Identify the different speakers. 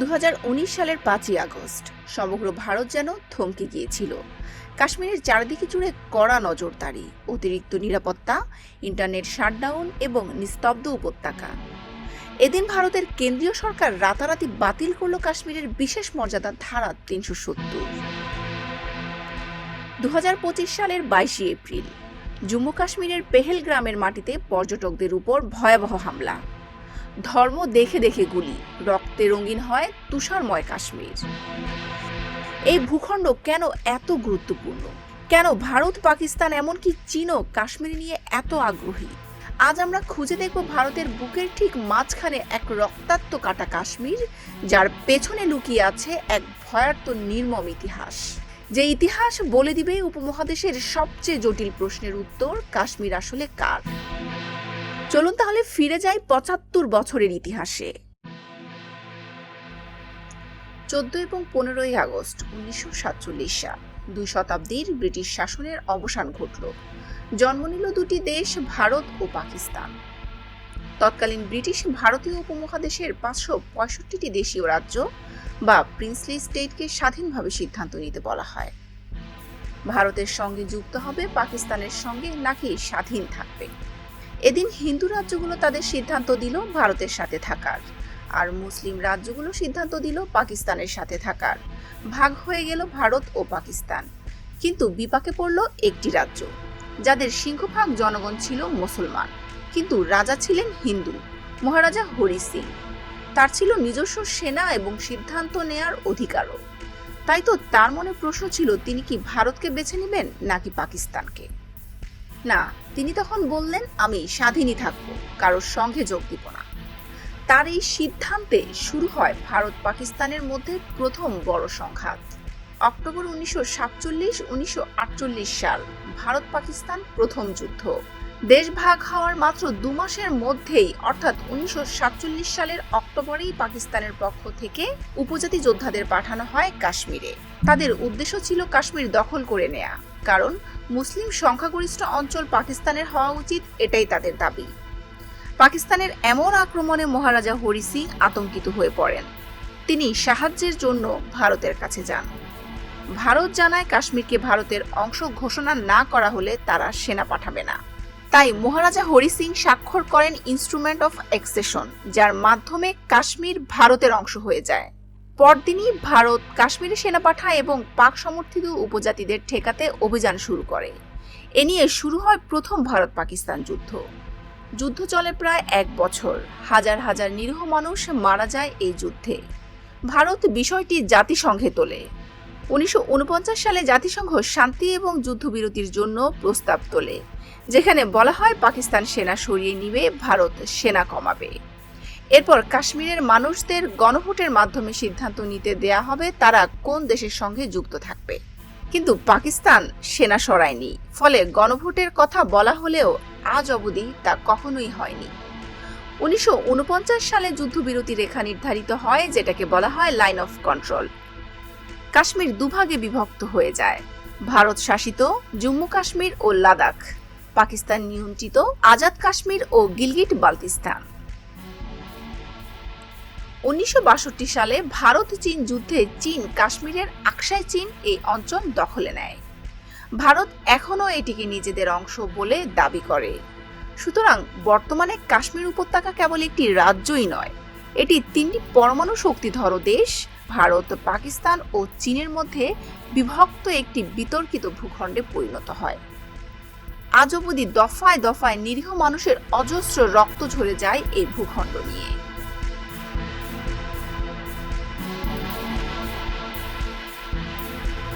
Speaker 1: দু হাজার উনিশ সালের পাঁচই আগস্ট। সমগ্র ভারত যেন থমকে গিয়েছিল। কাশ্মীরের চারদিকে জুড়ে কড়া নজরদারি, অতিরিক্ত নিরাপত্তা, ইন্টারনেট শাটডাউন এবং নিস্তব্ধ উপত্যকা। এদিন ভারতের কেন্দ্রীয় সরকার রাতারাতি বাতিল করল কাশ্মীরের বিশেষ মর্যাদা ধারা তিনশো সত্তর। দু সালের বাইশে এপ্রিল, জম্মু কাশ্মীরের পেহেল গ্রামের মাটিতে পর্যটকদের উপর ভয়াবহ হামলা। ধর্ম দেখে দেখে গুলি। রক্তে রঙিন হয় তুষারময় কাশ্মীর। এই ভূখণ্ড কেন এত গুরুত্বপূর্ণ? কেন ভারত, পাকিস্তান, এমনকি চীনও কাশ্মীর নিয়ে এত আগ্রহী? আজ আমরা খুঁজে দেখব ভারতের বুকের ঠিক মাঝখানে এক রক্তাক্ত কাটা কাশ্মীর, যার পেছনে লুকিয়ে আছে এক ভয়ার্ত নির্মম ইতিহাস। যে ইতিহাস বলে দিবে উপমহাদেশের সবচেয়ে জটিল প্রশ্নের উত্তর, কাশ্মীর আসলে কার? চলুন তাহলে ফিরে যাই পঁচাত্তর বছরের ইতিহাসে। চোদ্দ এবং পনেরোই আগস্ট উনিশশো সাতচল্লিশ সাল, দুই শতাব্দীর ব্রিটিশ শাসনের অবসান ঘটল। জন্ম নিল দুটি দেশ, ভারত ও পাকিস্তান। তৎকালীন ব্রিটিশ ভারতীয় উপমহাদেশের পাঁচশো পঁয়ষট্টিটি দেশীয় রাজ্য বা প্রিন্সলি স্টেটকে স্বাধীনভাবে সিদ্ধান্ত নিতে বলা হয়। ভারতের সঙ্গে যুক্ত হবে পাকিস্তানের সঙ্গে, নাকি স্বাধীন থাকবে? এদিন হিন্দু রাজ্যগুলো তাদের সিদ্ধান্ত দিল ভারতের সাথে থাকার। আর মুসলিম রাজ্যগুলো সিদ্ধান্ত দিল পাকিস্তানের সাথে থাকার। ভাগ হয়ে গেল ভারত ও পাকিস্তান। কিন্তু বিপাকে পড়ল একটি রাজ্য, যাদের সিংহভাগ জনগণ ছিল মুসলমান, কিন্তু রাজা ছিলেন হিন্দু, মহারাজা হরি সিং। তার ছিল নিজস্ব সেনা এবং সিদ্ধান্ত নেয়ার অধিকারও। তাই তো তার মনে প্রশ্ন ছিল, তিনি কি ভারতকে বেছে নেবেন নাকি পাকিস্তানকে? না, তিনি তখন বললেন, আমি স্বাধীনই থাকব, কারোর সঙ্গে যোগ দিব না। তার এই সিদ্ধান্তে শুরু হয় ভারত পাকিস্তানের মধ্যে প্রথম বড় সংঘাত। অক্টোবর উনিশশো সাতচল্লিশ, উনিশশো সাল ভারত পাকিস্তান প্রথম যুদ্ধ। দেশ ভাগ হওয়ার মাত্র দু মাসের মধ্যেই, অর্থাৎ উনিশশো সাতচল্লিশ সালের অক্টোবরেই পাকিস্তানের পক্ষ থেকে উপজাতি যোদ্ধাদের পাঠানো হয় কাশ্মীরে। তাদের উদ্দেশ্য ছিল কাশ্মীর দখল করে নেয়া। কারণ, মুসলিম সংখ্যাগরিষ্ঠ অঞ্চল পাকিস্তানের হওয়া উচিত, এটাই তাদের দাবি। পাকিস্তানের এমন আক্রমণে মহারাজা হরি সিং আতঙ্কিত হয়ে পড়েন। তিনি সাহায্যের জন্য ভারতের কাছে যান। ভারত জানায় কাশ্মীরকে ভারতের অংশ ঘোষণা না করা হলে তারা সেনা পাঠাবে না। তাই মহারাজা হরি সিং স্বাক্ষর করেন ইনস্ট্রুমেন্ট অফ এক্সেশন যার মাধ্যমে কাশ্মীর ভারতের অংশ হয়ে যায়। পরদিনই ভারত কাশ্মীরে সেনা পাঠায় এবং পাক সমর্থিত উপজাতিদের ঠেকাতে অভিযান শুরু করে। এ নিয়ে শুরু হয় প্রথম ভারত পাকিস্তান যুদ্ধ। যুদ্ধ চলে প্রায় এক বছর। হাজার হাজার নিরীহ মানুষ মারা যায় এই যুদ্ধে। ভারত বিষয়টি জাতিসংঘে তোলে। উনিশশো উনপঞ্চাশ সালে জাতিসংঘ শান্তি এবং যুদ্ধবিরতির জন্য প্রস্তাব তোলে, যেখানে বলা হয় পাকিস্তান সেনা সরিয়ে নিবে, ভারত সেনা কমাবে। এরপর কাশ্মীরের মানুষদের গণভোটের মাধ্যমে সিদ্ধান্ত নিতে দেয়া হবে তারা কোন দেশের সঙ্গে যুক্ত থাকবে। কিন্তু পাকিস্তান সেনা সরায়নি, ফলে গণভোটের কথা বলা হলেও আজ অবধি তা কখনোই হয়নি। উনিশশো ঊনপঞ্চাশ সালে যুদ্ধবিরতি রেখা নির্ধারিত হয়, যেটাকে বলা হয় লাইন অফ কন্ট্রোল কাশ্মীর দুভাগে বিভক্ত হয়ে যায়। ভারত শাসিত জম্মু কাশ্মীর ও লাদাখ, পাকিস্তান নিয়ন্ত্রিত আজাদ কাশ্মীর ও গিলগিট বালতিস্তান। উনিশশো বাষট্টি সালে ভারত চীন যুদ্ধে চীন কাশ্মীরের আকসাই চীন এই অঞ্চল দখলে নেয়। ভারত এখনও এটিকে নিজেদের অংশ বলে দাবি করে। সুতরাং বর্তমানে কাশ্মীর উপত্যকা কেবল একটি রাজ্যই নয়, এটি তিনটি পরমাণু শক্তিধর দেশ ভারত, পাকিস্তান ও চীনের মধ্যে বিভক্ত একটি বিতর্কিত ভূখণ্ডে পরিণত হয়। আজ অবধি দফায় দফায় নিরীহ মানুষের অজস্র রক্ত ঝরে যায় এই ভূখণ্ড নিয়ে।